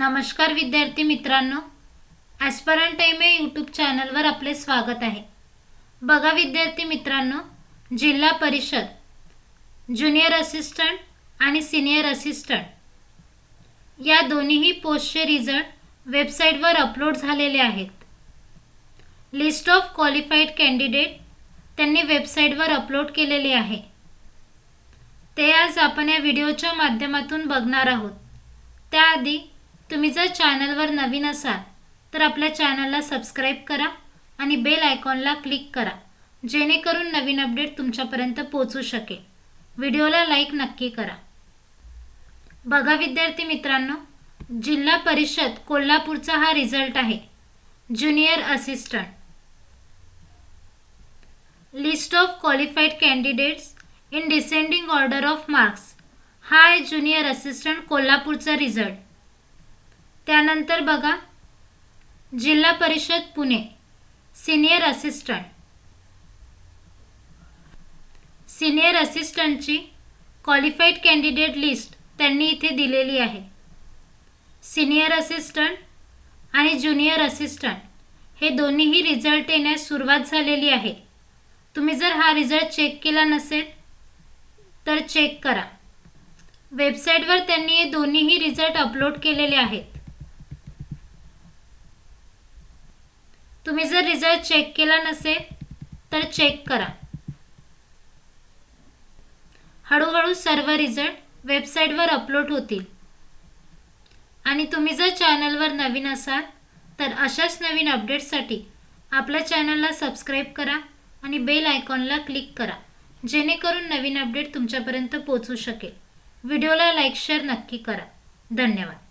नमस्कार विद्यार्थी मित्रांनो. ॲस्परंट टाईम या यूट्यूब चॅनलवर आपले स्वागत आहे. बघा विद्यार्थी मित्रांनो जिल्हा परिषद ज्युनियर असिस्टंट आणि सिनियर असिस्टंट या दोन्हीही पोस्टचे रिझल्ट वेबसाईटवर अपलोड झालेले आहेत. लिस्ट ऑफ क्वालिफाईड कॅन्डिडेट त्यांनी वेबसाईटवर अपलोड केलेले आहे. ते आज आपण या व्हिडिओच्या माध्यमातून बघणार आहोत. त्याआधी तुम्ही जर चॅनलवर नवीन असाल तर आपल्या चॅनलला सबस्क्राईब करा आणि बेल आयकॉनला क्लिक करा जेणेकरून नवीन अपडेट तुमच्यापर्यंत पोहोचू शकेल. व्हिडिओला लाईक नक्की करा. बघा विद्यार्थी मित्रांनो जिल्हा परिषद कोल्हापूरचा हा रिझल्ट आहे. Junior assistant. List of qualified candidates in descending order of marks. हा आहे ज्युनियर असिस्टंट कोल्हापूरचा रिझल्ट. त्यानंतर बघा. जिल्हा परिषद पुणे. Senior assistant. सिनियर असिस्टंटची क्वालिफाईड कॅन्डिडेट लिस्ट त्यांनी इथे दिलेली आहे. सिनियर असिस्टंट आणि ज्युनियर असिस्टंट हे दोन्हीही रिझल्ट येण्यास सुरुवात झालेली आहे. तुम्ही जर हा रिझल्ट चेक केला नसेल तर चेक करा. वेबसाईटवर त्यांनी हे दोन्हीही रिझल्ट अपलोड केलेले आहेत. तुम्ही जर रिझल्ट चेक केला नसेल तर चेक करा. हळूहळू सर्व रिझल्ट वेबसाईटवर अपलोड होतील. आणि तुम्ही जर चॅनलवर नवीन असाल तर अशाच नवीन अपडेट्ससाठी आपल्या चॅनलला सबस्क्राईब करा आणि बेल आयकॉनला क्लिक करा जेणेकरून नवीन अपडेट तुमच्यापर्यंत पोहोचू शकेल. व्हिडिओला लाईक शेअर नक्की करा. धन्यवाद.